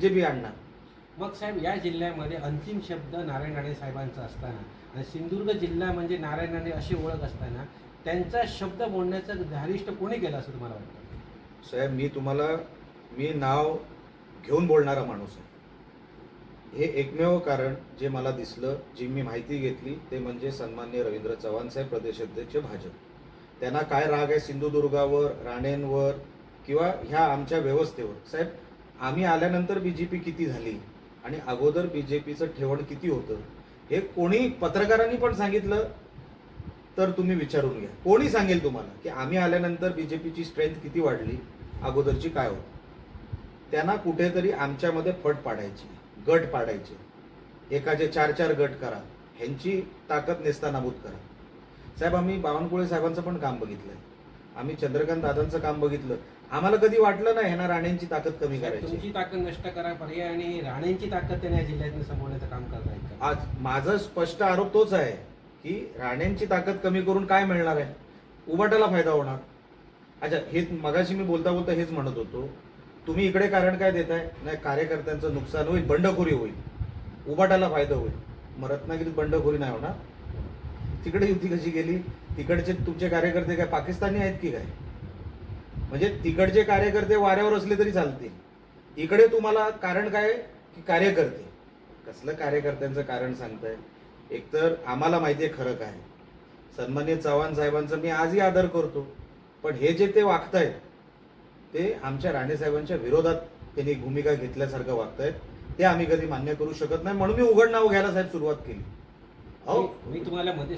जे बी आणणार. मग साहेब या जिल्ह्यामध्ये अंतिम शब्द नारायण राणे साहेबांचा असताना आणि सिंधुदुर्ग जिल्हा म्हणजे नारायण राणे अशी ओळख असताना त्यांचा शब्द बोलण्याचं धारिष्ट कोणी केलं असं तुम्हाला वाटतं? साहेब मी तुम्हाला मी नाव घेऊन बोलणारा माणूस आहे. हे एकमेव कारण जे मला दिसलं जी मी माहिती घेतली ते म्हणजे सन्मान्य रवींद्र चव्हाण साहेब प्रदेशाध्यक्ष भाजप. त्यांना काय राग आहे सिंधुदुर्गावर राणेंवर किंवा ह्या आमच्या व्यवस्थेवर? साहेब आम्ही आल्यानंतर बी जे पी किती झाली? आणि अगोदर बी जे पीचं ठेवण किती होतं? हे कोणी पत्रकारांनी पण सांगितलं तर तुम्ही विचारून घ्या. कोणी सांगेल तुम्हाला की आम्ही आल्यानंतर बी जे पीची स्ट्रेंथ किती वाढली? अगोदरची काय होती? त्यांना कुठेतरी आमच्यामध्ये फट पाडायची गट पाडायचे. एकाचे चार चार गट करा. ह्यांची ताकद नेस्तानाबूत करा. साहेब आम्ही बावनकुळे साहेबांचं पण काम बघितलं आहे आम्ही चंद्रकांत दादांचं काम बघितलं. आम्हाला कधी वाटलं नाही ह्यांना राणेंची ताकद कमी करायची. तुमची ताकद नष्ट करा पर्याय आणि राणेंची ताकद त्यांनी या जिल्ह्यातून संपवण्याचं काम करतायत आज माझा स्पष्ट आरोप तोच आहे की राणेंची ताकद कमी करून काय मिळणार आहे? उबाटाला फायदा होणार. अच्छा हे मगाशी मी बोलता बोलता हेच म्हणत होतो. तुम्ही इकडे कारण काय देताय? नाही कार्यकर्त्यांचं नुकसान होईल बंडखोरी होईल. उबाटाला फायदा होईल. मग रत्नागिरीत बंडखोरी नाही होणार. तिकडे युती कशी गेली तिकडचे तुमचे कार्यकर्ते काय पाकिस्तानी आहेत की काय? म्हणजे तिकडचे कार्यकर्ते वाऱ्यावर असले तरी चालतील. इकडे तुम्हाला कारण काय? की कार्यकर्ते. कसलं कार्यकर्त्यांचं कारण सांगताय? एकतर आम्हाला माहिती आहे खरं काय. सन्मान्य चव्हाण साहेबांचा मी आजही आदर करतो. पण हे जे ते वागतायत ते आमच्या राणे साहेबांच्या विरोधात त्यांनी भूमिका घेतल्यासारखं वागतायत. ते आम्ही कधी मान्य करू शकत नाही. म्हणून मी उघड नाव घ्यायला साहेब सुरुवात केली. अहो मी- मी तुम्हाला मध्ये